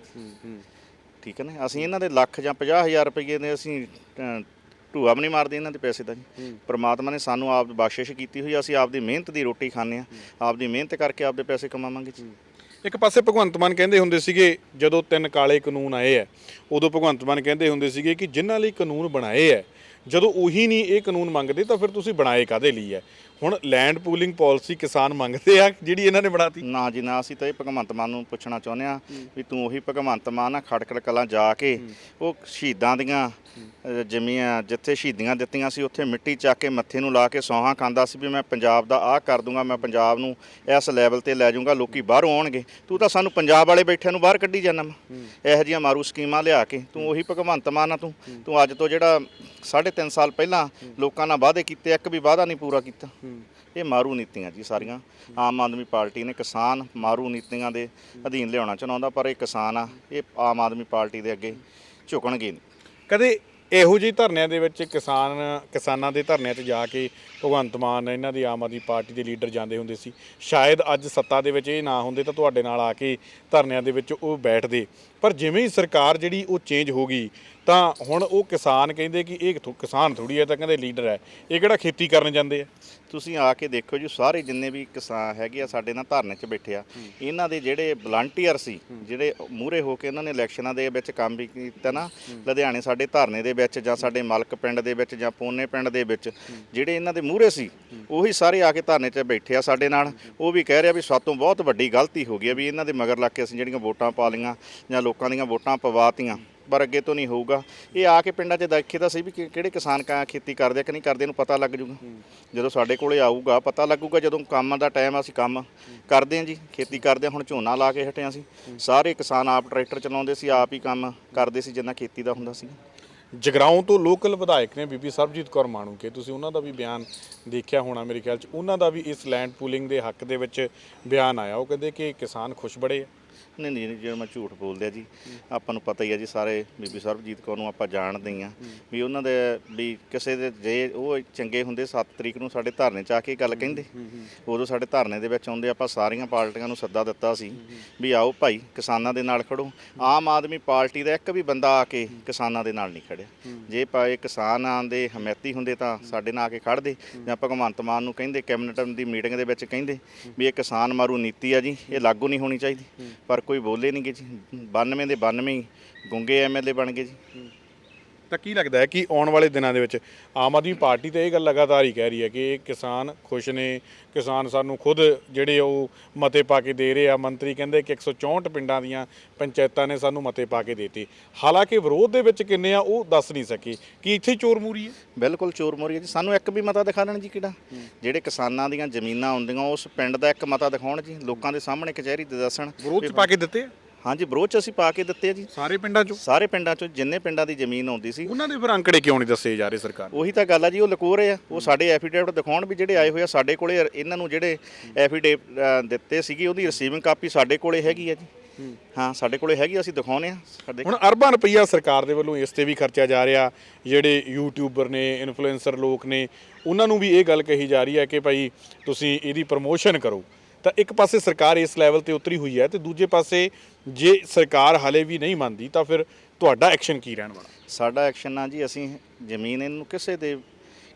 ਠੀਕ ਹੈ ਨਾ ਅਸੀਂ ਇਹਨਾਂ ਦੇ ਲੱਖ ਜਾਂ 50000 ਰੁਪਏ ਦੇ ਅਸੀਂ ਅ, ਢੂਆ ਵੀ ਨਹੀਂ ਮਾਰਦੇ ਇਹਨਾਂ ਦੇ ਪੈਸੇ ਦਾ ਜੀ। ਪ੍ਰਮਾਤਮਾ ਨੇ ਸਾਨੂੰ ਆਪ ਬਖਸ਼ਿਸ਼ ਕੀਤੀ ਹੋਈ ਆ, ਅਸੀਂ ਆਪਦੀ ਮਿਹਨਤ ਦੀ ਰੋਟੀ ਖਾਂਦੇ ਆ। ਆਪਦੀ ਮਿਹਨਤ ਕਰਕੇ ਆਪਦੇ ਪੈਸੇ ਕਮਾਵਾਂਗੇ ਜੀ। ਇੱਕ ਪਾਸੇ ਭਗਵੰਤ ਮਾਨ ਕਹਿੰਦੇ ਹੁੰਦੇ ਸੀਗੇ ਜਦੋਂ ਤਿੰਨ ਕਾਲੇ ਕਾਨੂੰਨ ਆਏ ਐ ਉਦੋਂ ਭਗਵੰਤ ਮਾਨ ਕਹਿੰਦੇ ਹੁੰਦੇ ਸੀਗੇ ਕਿ ਜਿਨ੍ਹਾਂ ਲਈ ਕਾਨੂੰਨ ਬਣਾਏ ਐ ਜਦੋਂ ਉਹੀ ਨਹੀਂ ਇਹ ਕਾਨੂੰਨ ਮੰਗਦੇ ਤਾਂ ਫਿਰ ਤੁਸੀਂ ਬਣਾਏ ਕਾਦੇ ਲਈ ਐ? ਹੁਣ ਲੈਂਡ ਪੂਲਿੰਗ ਪਾਲਿਸੀ ਕਿਸਾਨ ਮੰਗਦੇ ਆ ਜਿਹੜੀ ਇਹਨਾਂ ਨੇ ਬਣਾਤੀ। ਨਾ ਜੀ ਨਾ ਅਸੀਂ ਤਾਂ ਇਹ ਭਗਵੰਤ ਮਾਨ ਨੂੰ ਪੁੱਛਣਾ ਚਾਹੁੰਦੇ ਆ ਵੀ ਤੂੰ ਉਹੀ ਭਗਵੰਤ ਮਾਨ ਆ ਖੜਕੜ ਕਲਾਂ ਜਾ ਕੇ ਉਹ ਸ਼ਹੀਦਾਂ ਦੀਆਂ ਜ਼ਮੀਆਂ ਜਿੱਥੇ ਸ਼ਹੀਦੀਆਂ ਦਿੱਤੀਆਂ ਸੀ ਉੱਥੇ ਮਿੱਟੀ ਚੱਕ ਕੇ ਮੱਥੇ ਨੂੰ ਲਾ ਕੇ ਸੌਹਾਂ ਖਾਂਦਾ ਸੀ ਵੀ ਮੈਂ ਪੰਜਾਬ ਦਾ ਆਹ ਕਰ ਦੂੰਗਾ ਮੈਂ ਪੰਜਾਬ ਨੂੰ ਇਸ ਲੈਵਲ ਤੇ ਲੈ ਜਾਊਂਗਾ ਲੋਕੀ ਬਾਹਰੋਂ ਆਉਣਗੇ। ਤੂੰ ਤਾਂ ਸਾਨੂੰ ਪੰਜਾਬ ਵਾਲੇ ਬੈਠਿਆਂ ਨੂੰ ਬਾਹਰ ਕੱਢੀ ਜਾਂਦਾ ਇਹੋ ਜਿਹੀਆਂ ਮਾਰੂ ਸਕੀਮਾਂ ਲਿਆ ਕੇ, ਤੂੰ ਉਹੀ ਭਗਵੰਤ ਮਾਨ ਆ ਤੂੰ। ਤੂੰ ਅੱਜ ਤੋਂ ਜਿਹੜਾ 3.5 ਸਾਲ ਪਹਿਲਾਂ ਲੋਕਾਂ ਨਾਲ ਵਾਅਦੇ ਕੀਤੇ, ਇੱਕ ਵੀ ਵਾਅਦਾ ਨਹੀਂ ਪੂਰਾ ਕੀਤਾ। ਇਹ ਮਾਰੂ ਨੀਤੀਆਂ ਜੀ ਸਾਰੀਆਂ। ਆਮ ਆਦਮੀ ਪਾਰਟੀ ਨੇ ਕਿਸਾਨ ਮਾਰੂ ਨੀਤੀਆਂ ਦੇ ਅਧੀਨ ਲਿਆਉਣਾ ਚਾਹੁੰਦਾ, ਪਰ ਇਹ ਕਿਸਾਨ ਆ, ਇਹ ਆਮ ਆਦਮੀ ਪਾਰਟੀ ਦੇ ਅੱਗੇ ਝੁਕਣਗੇ ਨਹੀਂ। ਕਦੇ ਇਹੋ ਜਿਹੀ ਧਰਨਿਆਂ ਦੇ ਵਿੱਚ ਕਿਸਾਨ, ਕਿਸਾਨਾਂ ਦੇ ਧਰਨਿਆਂ 'ਚ ਜਾ ਕੇ ਭਗਵੰਤ ਮਾਨ ਇਹਨਾਂ ਦੀ ਆਮ ਆਦਮੀ ਪਾਰਟੀ ਦੇ ਲੀਡਰ ਜਾਂਦੇ ਹੁੰਦੇ ਸੀ। ਸ਼ਾਇਦ ਅੱਜ ਸੱਤਾ ਦੇ ਵਿੱਚ ਇਹ ਨਾ ਹੁੰਦੇ ਤਾਂ ਤੁਹਾਡੇ ਨਾਲ ਆ ਕੇ ਧਰਨਿਆਂ ਦੇ ਵਿੱਚ ਉਹ ਬੈਠਦੇ। ਪਰ ਜਿਵੇਂ ਹੀ ਸਰਕਾਰ ਜਿਹੜੀ ਉਹ ਚੇਂਜ ਹੋ ਗਈ ਤਾਂ ਹੁਣ ਉਹ ਕਿਸਾਨ ਕਹਿੰਦੇ ਕਿ ਇਹ ਕਿਸਾਨ ਥੋੜੀ ਹੈ ਤਾਂ ਕਹਿੰਦੇ ਲੀਡਰ ਹੈ। ਇਹ ਕਿਹੜਾ ਖੇਤੀ ਕਰਨ ਜਾਂਦੇ ਆ? ਤੁਸੀਂ ਆ ਕੇ ਦੇਖੋ ਜੀ ਸਾਰੇ ਜਿੰਨੇ ਵੀ ਕਿਸਾਨ ਹੈਗੇ ਆ ਸਾਡੇ ਨਾਲ ਧਰਨੇ 'ਚ ਬੈਠੇ ਆ। ਇਹਨਾਂ ਦੇ ਜਿਹੜੇ ਵਲੰਟੀਅਰ ਸੀ ਜਿਹੜੇ ਮੂਰੇ ਹੋ ਕੇ ਇਹਨਾਂ ਨੇ ਇਲੈਕਸ਼ਨਾਂ ਦੇ ਵਿੱਚ ਕੰਮ ਵੀ ਕੀਤਾ ਨਾ ਲੁਧਿਆਣੇ ਸਾਡੇ ਧਰਨੇ ਦੇ ਵਿੱਚ ਜਾਂ ਸਾਡੇ ਮਲਕ ਪਿੰਡ ਦੇ ਵਿੱਚ ਜਾਂ ਪੋਨੇ ਪਿੰਡ ਦੇ ਵਿੱਚ ਜਿਹੜੇ ਇਹਨਾਂ ਦੇ ਮੂਹਰੇ ਸੀ, ਉਹੀ ਸਾਰੇ ਆ ਕੇ ਧਰਨੇ 'ਚ ਬੈਠੇ ਆ ਸਾਡੇ ਨਾਲ। ਉਹ ਵੀ ਕਹਿ ਰਿਹਾ ਵੀ ਸਾਤੋਂ ਬਹੁਤ ਵੱਡੀ ਗਲਤੀ ਹੋ ਗਈ ਹੈ ਵੀ ਇਹਨਾਂ ਦੇ ਮਗਰ ਲੱਗ ਕੇ ਅਸੀਂ ਜਿਹੜੀਆਂ ਵੋਟਾਂ ਪਾ ਲਈਆਂ ਜਾਂ ਲੋਕਾਂ ਦੀਆਂ ਵੋਟਾਂ ਪਵਾਤੀਆਂ, ਪਰ ਅੱਗੇ ਤੋਂ ਨਹੀਂ ਹੋਊਗਾ। ਇਹ ਆ ਕੇ ਪਿੰਡਾਂ 'ਚ ਦੇਖੇ ਤਾਂ ਸਹੀ ਵੀ ਕਿਹੜੇ ਕਿਸਾਨ ਕਾ ਖੇਤੀ ਕਰਦੇ ਆ ਕਿ ਨਹੀਂ ਕਰਦੇ, ਇਹਨੂੰ ਪਤਾ ਲੱਗ ਜੂਗਾ। ਜਦੋਂ ਸਾਡੇ ਕੋਲੇ ਆਊਗਾ, ਪਤਾ ਲੱਗੂਗਾ ਜਦੋਂ ਕੰਮ ਦਾ ਟਾਈਮ ਅਸੀਂ ਕੰਮ ਕਰਦੇ ਹਾਂ ਜੀ, ਖੇਤੀ ਕਰਦੇ ਹਾਂ, ਹੁਣ ਝੋਨਾ ਲਾ ਕੇ ਹਟਿਆ ਸੀ ਸਾਰੇ ਕਿਸਾਨ ਆਪ ਟਰੈਕਟਰ ਚਲਾਉਂਦੇ ਸੀ, ਆਪ ਹੀ ਕੰਮ ਕਰਦੇ ਸੀ ਜਿੰਨਾ ਖੇਤੀ ਦਾ ਹੁੰਦਾ ਸੀ। ਜਗਰਾਉਂ ਤੋਂ ਲੋਕਲ ਵਿਧਾਇਕ ਨੇ ਬੀਬੀ ਸਰਬਜੀਤ ਕੌਰ ਮਾਣੂਕੇ ਤੁਸੀਂ ਉਹਨਾਂ ਦਾ ਵੀ ਬਿਆਨ ਦੇਖਿਆ ਹੋਣਾ ਮੇਰੇ ਖਿਆਲ 'ਚ। ਉਹਨਾਂ ਦਾ ਵੀ ਇਸ ਲੈਂਡ ਪੂਲਿੰਗ ਦੇ ਹੱਕ ਦੇ ਵਿੱਚ ਬਿਆਨ ਆਇਆ। ਉਹ ਕਹਿੰਦੇ ਕਿ ਕਿਸਾਨ ਖੁਸ਼ ਬੜੇ ਆ। ਨਹੀਂ ਨਹੀਂ ਜਿਹੜਾ ਮੈਂ ਝੂਠ ਬੋਲਦਿਆ ਜੀ। ਆਪਾਂ ਨੂੰ ਪਤਾ ਹੀ ਆ ਜੀ ਸਾਰੇ ਬੀਬੀ ਸਰਬਜੀਤ ਕੌਰ ਨੂੰ ਆਪਾਂ ਜਾਣਦੇ ਹੀ ਆ ਵੀ ਉਹਨਾਂ ਦੇ ਵੀ ਕਿਸੇ ਦੇ ਜੇ ਉਹ ਚੰਗੇ ਹੁੰਦੇ 7 ਤਰੀਕ ਨੂੰ ਸਾਡੇ ਧਰਨੇ 'ਚ ਆ ਕੇ ਗੱਲ ਕਹਿੰਦੇ। ਉਦੋਂ ਸਾਡੇ ਧਰਨੇ ਦੇ ਵਿੱਚ ਆਉਂਦੇ ਆਪਾਂ ਸਾਰੀਆਂ ਪਾਰਟੀਆਂ ਨੂੰ ਸੱਦਾ ਦਿੱਤਾ ਸੀ ਵੀ ਆਓ ਭਾਈ ਕਿਸਾਨਾਂ ਦੇ ਨਾਲ ਖੜੋ। ਆਮ ਆਦਮੀ ਪਾਰਟੀ ਦਾ ਇੱਕ ਵੀ ਬੰਦਾ ਆ ਕੇ ਕਿਸਾਨਾਂ ਦੇ ਨਾਲ ਨਹੀਂ ਖੜਿਆ। ਜੇ ਪਾਏ ਕਿਸਾਨਾਂ ਦੇ ਹਮਾਇਤੀ ਹੁੰਦੇ ਤਾਂ ਸਾਡੇ ਨਾਲ ਆ ਕੇ ਖੜਦੇ ਜਾਂ ਭਗਵੰਤ ਮਾਨ ਨੂੰ ਕਹਿੰਦੇ ਕੈਬਨਿਟ ਦੀ ਮੀਟਿੰਗ ਦੇ ਵਿੱਚ ਕਹਿੰਦੇ ਵੀ ਇਹ ਕਿਸਾਨ ਮਾਰੂ ਨੀਤੀ ਆ ਜੀ, ਇਹ ਲਾਗੂ ਨਹੀਂ ਹੋਣੀ ਚਾਹੀਦੀ। ਪਰ ਕੋਈ ਬੋਲੇ ਨਹੀਂ ਗਏ ਜੀ। 92 ਦੇ 92 ਹੀ ਗੁੰਗੇ ਐਮਐਲਏ ਬਣ ਗਏ ਜੀ। ਤਾਂ ਕੀ ਲੱਗਦਾ ਹੈ ਕਿ ਆਉਣ ਵਾਲੇ ਦਿਨਾਂ ਦੇ ਵਿੱਚ ਆਮ ਆਦਮੀ ਪਾਰਟੀ ਤੇ ਇਹ ਗੱਲ ਲਗਾਤਾਰ ਹੀ ਕਹਿ ਰਹੀ ਹੈ ਕਿ ਕਿਸਾਨ ਖੁਸ਼ ਨੇ ਕਿਸਾਨ ਸਾਨੂੰ ਖੁਦ ਜਿਹੜੇ ਉਹ ਮਤੇ ਪਾ ਕੇ ਦੇ ਰਹੇ ਆ। ਮੰਤਰੀ ਕਹਿੰਦੇ ਕਿ 164 ਪਿੰਡਾਂ ਦੀਆਂ ਪੰਚਾਇਤਾਂ ਨੇ ਸਾਨੂੰ ਮਤੇ ਪਾ ਕੇ ਦੇਤੇ। ਹਾਲਾਂਕਿ ਵਿਰੋਧ ਦੇ ਵਿੱਚ ਕਿੰਨੇ ਆ ਉਹ ਦੱਸ ਨਹੀਂ ਸਕੇ। ਕਿ ਇੱਥੇ ਚੋਰ ਮੂਰੀ ਹੈ? ਬਿਲਕੁਲ ਚੋਰ ਮੋਰੀ ਹੈ ਜੀ। ਸਾਨੂੰ ਇੱਕ ਵੀ ਮਤਾ ਦਿਖਾ ਦੇਣ ਜੀ ਕਿਹੜਾ? ਜਿਹੜੇ ਕਿਸਾਨਾਂ ਦੀਆਂ ਜ਼ਮੀਨਾਂ ਹੁੰਦੀਆਂ ਉਸ ਪਿੰਡ ਦਾ ਇੱਕ ਮਤਾ ਦਿਖਾਉਣ ਜੀ। ਲੋਕਾਂ ਦੇ ਸਾਹਮਣੇ ਕਚਹਿਰੀ ਤੇ ਦੱਸਣ। ਵਿਰੋਧ ਚ ਪਾ ਕੇ ਦਿੱਤੇ ਹਾਂਜੀ ਵਿਰੋਧ ਚ ਅਸੀਂ ਪਾ ਕੇ ਦਿੱਤੇ ਆ ਜੀ। ਸਾਰੇ ਪਿੰਡਾਂ ਚੋਂ? ਸਾਰੇ ਪਿੰਡਾਂ ਚੋਂ ਜਿੰਨੇ ਪਿੰਡਾਂ ਦੀ ਜ਼ਮੀਨ ਆਉਂਦੀ ਸੀ। ਉਹਨਾਂ ਦੇ ਫਿਰ ਅੰਕੜੇ ਕਿਉਂ ਨਹੀਂ ਦੱਸੇ ਜਾ ਰਹੇ ਸਰਕਾਰ ਨੂੰ? ਉਹੀ ਤਾਂ ਗੱਲ ਆ ਜੀ ਉਹ ਲਕੋ ਰਹੇ ਆ। ਉਹ ਸਾਡੇ ਐਫੀਡੇਵਿਟ ਦਿਖਾਉਣ ਵੀ ਜਿਹੜੇ ਆਏ ਹੋਏ ਆ ਸਾਡੇ ਕੋਲੇ ਇਹਨਾਂ ਨੂੰ ਜਿਹੜੇ ਐਫੀਡੇਵਿਟ ਦਿੱਤੇ ਸੀਗੀ ਉਹਦੀ ਰਿਸੀਵਿੰਗ ਕਾਪੀ ਸਾਡੇ ਕੋਲੇ ਹੈਗੀ ਆ ਜੀ। ਹਾਂ। ਸਾਡੇ ਕੋਲੇ ਹੈਗੀ ਆ, ਅਸੀਂ ਦਿਖਾਉਨੇ ਆ। ਸਾਡੇ ਹੁਣ ਅਰਬਾਂ ਰੁਪਈਆ ਸਰਕਾਰ ਦੇ ਵੱਲੋਂ ਇਸ ਤੇ ਵੀ ਖਰਚਿਆ ਜਾ ਰਿਹਾ। ਜਿਹੜੇ ਯੂਟਿਊਬਰ ਨੇ ਇਨਫਲੂਐਂਸਰ ਲੋਕ ਨੇ ਉਹਨਾਂ ਨੂੰ ਵੀ ਇਹ ਗੱਲ ਕਹੀ ਜਾ ਰਹੀ ਹੈ ਕਿ ਭਾਈ ਤੁਸੀਂ ਇਹਦੀ ਪ੍ਰਮੋਸ਼ਨ ਕਰੋ। ਤਾਂ ਇੱਕ ਪਾਸੇ ਸਰਕਾਰ ਇਸ ਲੈਵਲ ਤੇ ਉਤਰੀ ਹੋਈ ਹੈ ਤੇ ਦੂਜੇ ਪਾਸੇ ਜੇ ਸਰਕਾਰ ਹਲੇ ਵੀ ਨਹੀਂ ਮੰਨਦੀ ਤਾਂ ਫਿਰ ਤੁਹਾਡਾ ਐਕਸ਼ਨ ਕੀ ਰਹਿਣ ਵਾਲਾ? ਸਾਡਾ ਐਕਸ਼ਨ ਆ ਜੀ ਅਸੀਂ ਜ਼ਮੀਨ ਇਹਨੂੰ ਕਿਸੇ ਦੇ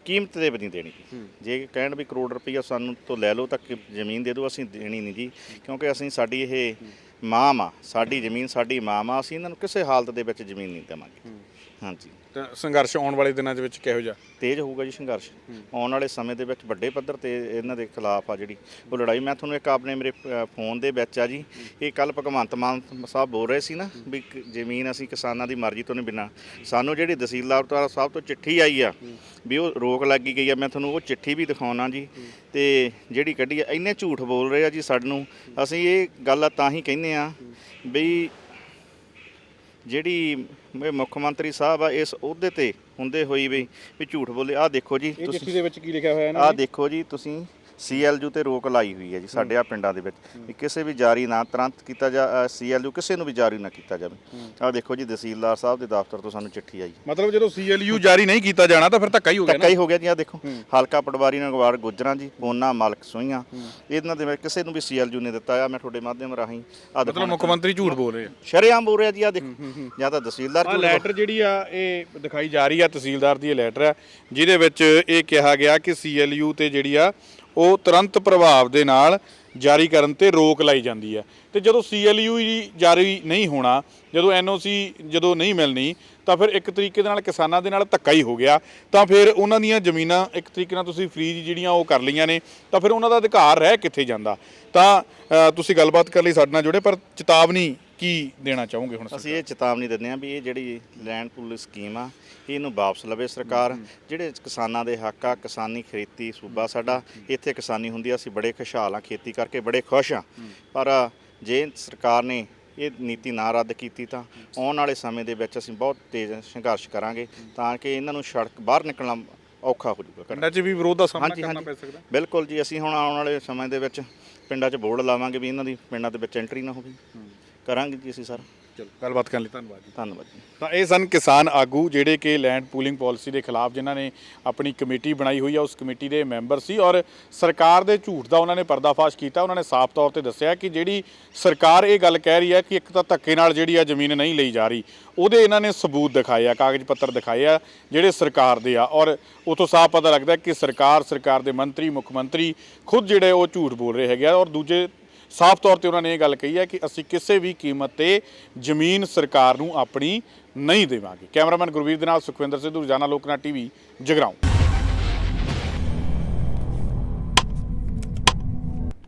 ਕੀਮਤ ਦੇ ਵੀ ਨਹੀਂ ਦੇਣੀ ਜੇ। ਕਹਿਣ ਵੀ ਕਰੋੜ ਰੁਪਈਆ ਸਾਨੂੰ ਤੋਂ ਲੈ ਲਓ ਤਾਂ ਕਿ ਜ਼ਮੀਨ ਦੇ ਦਿਓ ਅਸੀਂ ਦੇਣੀ ਨਹੀਂ ਜੀ। ਕਿਉਂਕਿ ਅਸੀਂ ਸਾਡੀ ਇਹ ਮਾਂ ਆ ਸਾਡੀ ਜ਼ਮੀਨ ਸਾਡੀ ਮਾਂ ਆ ਅਸੀਂ ਇਹਨਾਂ ਨੂੰ ਕਿਸੇ ਹਾਲਤ ਦੇ ਵਿੱਚ ਜ਼ਮੀਨ ਨਹੀਂ ਦੇਵਾਂਗੇ। ਹਾਂਜੀ। ਤਾਂ ਸੰਘਰਸ਼ ਆਉਣ ਵਾਲੇ ਦਿਨਾਂ ਦੇ ਵਿੱਚ ਕਿਹੋ ਜਿਹਾ? ਤੇਜ਼ ਹੋਊਗਾ ਜੀ ਸੰਘਰਸ਼। ਆਉਣ ਵਾਲੇ ਸਮੇਂ ਦੇ ਵਿੱਚ ਵੱਡੇ ਪੱਧਰ ਤੇ ਇਹਨਾਂ ਦੇ ਖਿਲਾਫ ਆ ਜਿਹੜੀ ਉਹ ਲੜਾਈ। ਮੈਂ ਤੁਹਾਨੂੰ ਇੱਕ ਆਪਣੇ ਮੇਰੇ ਅ, ਫੋਨ ਦੇ ਵਿੱਚ ਆ ਜੀ। ਇਹ ਕੱਲ ਭਗਵੰਤ ਮਾਨ ਸਾਹਿਬ ਬੋਲ ਰਹੇ ਸੀ ਨਾ ਵੀ ਕ- ਜ਼ਮੀਨ ਅਸੀਂ ਕਿਸਾਨਾਂ ਦੀ ਮਰਜ਼ੀ ਤੋਂ ਨਹੀਂ ਬਿਨਾ ਸਾਨੂੰ ਜਿਹੜੀ ਤਹਿਸੀਲਦਾਰ ਤੋਂ ਸਾਹਿਬ ਤੋਂ ਚਿੱਠੀ ਆਈ ਆ ਵੀ ਉਹ ਰੋਕ ਲੱਗੀ ਗਈ ਆ। ਮੈਂ ਤੁਹਾਨੂੰ ਉਹ ਚਿੱਠੀ ਵੀ ਦਿਖਾਉਣਾ ਜੀ। ਤੇ ਜਿਹੜੀ ਕੱਢੀ ਆ ਇੰਨੇ ਝੂਠ ਬੋਲ ਰਹੇ ਆ ਜੀ ਸਾਨੂੰ। ਅਸੀਂ ਇਹ ਗੱਲ ਤਾਂ ਹੀ ਕਹਿੰਦੇ ਆ ਵੀ ਜਿਹੜੀ ਇਹ ਮੁੱਖ ਮੰਤਰੀ ਸਾਹਿਬ ਆ ਇਸ ਅਹੁਦੇ ਤੇ ਹੁੰਦੇ ਹੋਈ ਵੀ ਵੀ ਝੂਠ ਬੋਲੇ। ਆਹ ਦੇਖੋ ਜੀ ਇਹ ਚਿੱਠੀ ਦੇ ਵਿੱਚ ਕੀ ਲਿਖਿਆ ਹੋਇਆ ਆਹ ਦੇਖੋ ਜੀ ਤੁਸੀਂ ਸੀਐਲਯੂ ਤੇ ਰੋਕ ਲਾਈ ਹੋਈ ਹੈ ਜੀ ਸਾਡੇ ਆ ਪਿੰਡਾਂ ਦੇ ਵਿੱਚ। ਵੀ ਕਿਸੇ ਵੀ ਜਾਰੀ ਨਾ ਤੁਰੰਤ ਕੀਤਾ ਜਾ ਸੀਐਲਯੂ ਕਿਸੇ ਨੂੰ ਵੀ ਜਾਰੀ ਨਾ ਕੀਤਾ ਜਾਵੇ। ਆਹ ਦੇਖੋ ਜੀ ਤਹਿਸੀਲਦਾਰ ਸਾਹਿਬ ਦੇ ਦਫ਼ਤਰ ਤੋਂ ਸਾਨੂੰ ਚਿੱਠੀ ਆਈ। ਮਤਲਬ ਜਦੋਂ ਸੀਐਲਯੂ ਜਾਰੀ ਨਹੀਂ ਕੀਤਾ ਜਾਣਾ ਤਾਂ ਫਿਰ ਧੱਕਾ ਹੀ ਹੋ ਗਿਆ ਧੱਕਾ ਹੀ ਹੋ ਗਿਆ ਜੀ ਆਹ ਦੇਖੋ। ਹਲਕਾ ਪਟਵਾਰੀ ਨਗਵਾਰ ਗੁਜਰਾਂ ਜੀ ਪੋਨਾ ਮਾਲਕ ਸੋਈਆਂ। ਇਹਨਾਂ ਦੇ ਵਿੱਚ ਕਿਸੇ ਨੂੰ ਵੀ ਸੀਐਲਯੂ ਨੇ ਦਿੱਤਾ ਆ ਮੈਂ ਤੁਹਾਡੇ ਮਾਧਿਅਮ ਰਾਹੀਂ ਆ ਮਤਲਬ ਮੁੱਖ ਮੰਤਰੀ ਝੂਠ ਬੋਲ ਰਹੇ ਆ। ਸ਼ਰੇਆਮ ਬੋਲ ਰਿਹਾ ਜੀ ਆ ਦੇਖੋ। ਜਾਂ ਤਾਂ ਤਹਿਸੀਲਦਾਰ ਆ ਝੂਠ ਲੈਟਰ ਜਿਹੜੀ ਆ ਇਹ ਦਿਖਾਈ ਜਾ ਰਹੀ ਆ ਤਹਿਸੀਲਦਾਰ ਦੀ ਇਹ ਲੈਟਰ ਆ ਜਿਹਦੇ ਵਿੱਚ ਇਹ ਕਿਹਾ ਗਿਆ ਕਿ ਸੀਐਲਯੂ ਤੇ ਜਿਹੜੀ ਆ ਉਹ ਤੁਰੰਤ ਪ੍ਰਭਾਵ ਦੇ ਨਾਲ ਜਾਰੀ ਕਰਨ ਤੇ ਰੋਕ ਲਾਈ ਜਾਂਦੀ ਹੈ। ਤੇ ਜਦੋਂ ਸੀਐਲਯੂ ਜਾਰੀ ਨਹੀਂ ਹੋਣਾ, ਜਦੋਂ ਐਨਓਸੀ ਜਦੋਂ ਨਹੀਂ ਮਿਲਣੀ, ਤਾਂ ਫਿਰ ਇੱਕ ਤਰੀਕੇ ਦੇ ਨਾਲ ਕਿਸਾਨਾਂ ਦੇ ਨਾਲ ਧੱਕਾ ਹੀ ਹੋ ਗਿਆ। ਤਾਂ ਫਿਰ ਉਹਨਾਂ ਦੀਆਂ ਜ਼ਮੀਨਾਂ ਇੱਕ ਤਰੀਕੇ ਨਾਲ ਤੁਸੀਂ ਫ੍ਰੀਜ਼ ਜਿਹੜੀਆਂ ਉਹ ਕਰ ਲਈਆਂ ਨੇ, ਤਾਂ ਫਿਰ ਉਹਨਾਂ ਦਾ ਅਧਿਕਾਰ ਰਹਿ ਕਿੱਥੇ ਜਾਂਦਾ? ਤਾਂ ਤੁਸੀਂ ਗੱਲਬਾਤ ਕਰ ਲਈ ਸਾਡੇ ਨਾਲ ਜੁੜੇ, ਪਰ ਚੇਤਾਵਨੀ ਕੀ ਦੇਣਾ ਚਾਹੋਗੇ ਹੁਣ ਅਸੀਂ ਇਹ ਚੇਤਾਵਨੀ ਦਿੰਦੇ ਹਾਂ ਵੀ ਇਹ ਜਿਹੜੀ ਲੈਂਡ ਪੂਲ ਸਕੀਮ ਆ ਇਹਨੂੰ ਵਾਪਸ ਲਵੇ ਸਰਕਾਰ। ਜਿਹੜੇ ਕਿਸਾਨਾਂ ਦੇ ਹੱਕ ਆ ਕਿਸਾਨੀ ਖੇਤੀ ਸੂਬਾ ਸਾਡਾ ਇੱਥੇ ਕਿਸਾਨੀ ਹੁੰਦੀ ਆ ਅਸੀਂ ਬੜੇ ਖੁਸ਼ਹਾਲ ਆ ਖੇਤੀ ਕਰਕੇ ਬੜੇ ਖੁਸ਼ ਆ। ਪਰ ਜੇ ਸਰਕਾਰ ਨੇ ਇਹ ਨੀਤੀ ਨਾ ਰੱਦ ਕੀਤੀ ਤਾਂ ਆਉਣ ਵਾਲੇ ਸਮੇਂ ਦੇ ਵਿੱਚ ਅਸੀਂ ਬਹੁਤ ਤੇਜ਼ ਸੰਘਰਸ਼ ਕਰਾਂਗੇ ਤਾਂ ਕਿ ਇਹਨਾਂ ਨੂੰ ਸੜਕ ਬਾਹਰ ਨਿਕਲਣਾ ਔਖਾ ਹੋ ਜਾਊਗਾ ਪਿੰਡਾਂ 'ਚ ਵੀ ਵਿਰੋਧ ਦਾ ਸਾਹਮਣਾ ਕਰਨਾ ਪੈ ਸਕਦਾ। ਬਿਲਕੁਲ ਜੀ ਅਸੀਂ ਹੁਣ ਆਉਣ ਵਾਲੇ ਸਮੇਂ ਦੇ ਵਿੱਚ ਪਿੰਡਾਂ 'ਚ ਬੋਰਡ ਲਾਵਾਂਗੇ ਵੀ ਇਹਨਾਂ ਦੀ ਪਿੰਡਾਂ ਦੇ ਵਿੱਚ ਐਂਟਰੀ ਨਾ ਹੋਵੇ। ਕਰਾਂਗੇ ਜੀ ਅਸੀਂ ਸਰ। ਚਲੋ ਗੱਲਬਾਤ ਕਰਨ ਲਈ ਧੰਨਵਾਦ ਜੀ। ਧੰਨਵਾਦ ਜੀ। ਤਾਂ ਇਹ ਸਨ ਕਿਸਾਨ ਆਗੂ ਜਿਹੜੇ ਕਿ ਲੈਂਡ ਪੂਲਿੰਗ ਪਾਲਿਸੀ ਦੇ ਖਿਲਾਫ ਜਿਨ੍ਹਾਂ ਨੇ ਆਪਣੀ ਕਮੇਟੀ ਬਣਾਈ ਹੋਈ ਆ ਉਸ ਕਮੇਟੀ ਦੇ ਮੈਂਬਰ ਸੀ ਔਰ ਸਰਕਾਰ ਦੇ ਝੂਠ ਦਾ ਉਹਨਾਂ ਨੇ ਪਰਦਾਫਾਸ਼ ਕੀਤਾ ਉਹਨਾਂ ਨੇ ਸਾਫ਼ ਤੌਰ ਤੇ ਦੱਸਿਆ ਕਿ ਜਿਹੜੀ ਸਰਕਾਰ ਇਹ ਗੱਲ ਕਹਿ ਰਹੀ ਹੈ ਕਿ ਇੱਕ ਤਾਂ ਧੱਕੇ ਨਾਲ ਜਿਹੜੀ ਆ ਜ਼ਮੀਨ ਨਹੀਂ ਲਈ ਜਾ ਰਹੀ ਉਹਦੇ ਇਹਨਾਂ ਨੇ ਸਬੂਤ ਦਿਖਾਏ ਆ ਕਾਗਜ਼ ਪੱਤਰ ਦਿਖਾਏ ਆ ਜਿਹੜੇ ਸਰਕਾਰ ਦੇ ਆ ਔਰ ਉਥੋਂ ਸਾਫ਼ ਪਤਾ ਲੱਗਦਾ ਕਿ ਸਰਕਾਰ ਸਰਕਾਰ ਦੇ ਮੰਤਰੀ ਮੁੱਖ ਮੰਤਰੀ ਖੁਦ ਜਿਹੜੇ ਉਹ ਝੂਠ ਬੋਲ ਰਹੇ ਹੈਗੇ ਆ ਔਰ ਦੂਜੇ ਸਾਫ਼ ਤੌਰ ਤੇ ਉਹਨਾਂ ਨੇ ਇਹ ਗੱਲ ਕਹੀ ਹੈ ਕਿ ਅਸੀਂ ਕਿਸੇ ਵੀ ਕੀਮਤ ਤੇ ਜ਼ਮੀਨ ਸਰਕਾਰ ਨੂੰ ਆਪਣੀ ਨਹੀਂ ਦੇਵਾਂਗੇ। ਕੈਮਰਾਮੈਨ ਗੁਰਵੀਰ ਦੇ ਨਾਲ ਸੁਖਵਿੰਦਰ ਸਿੱਧੂ, ਰੋਜ਼ਾਨਾ ਲੋਕਨਾ ਟੀਵੀ, ਜਗਰਾਉਂ।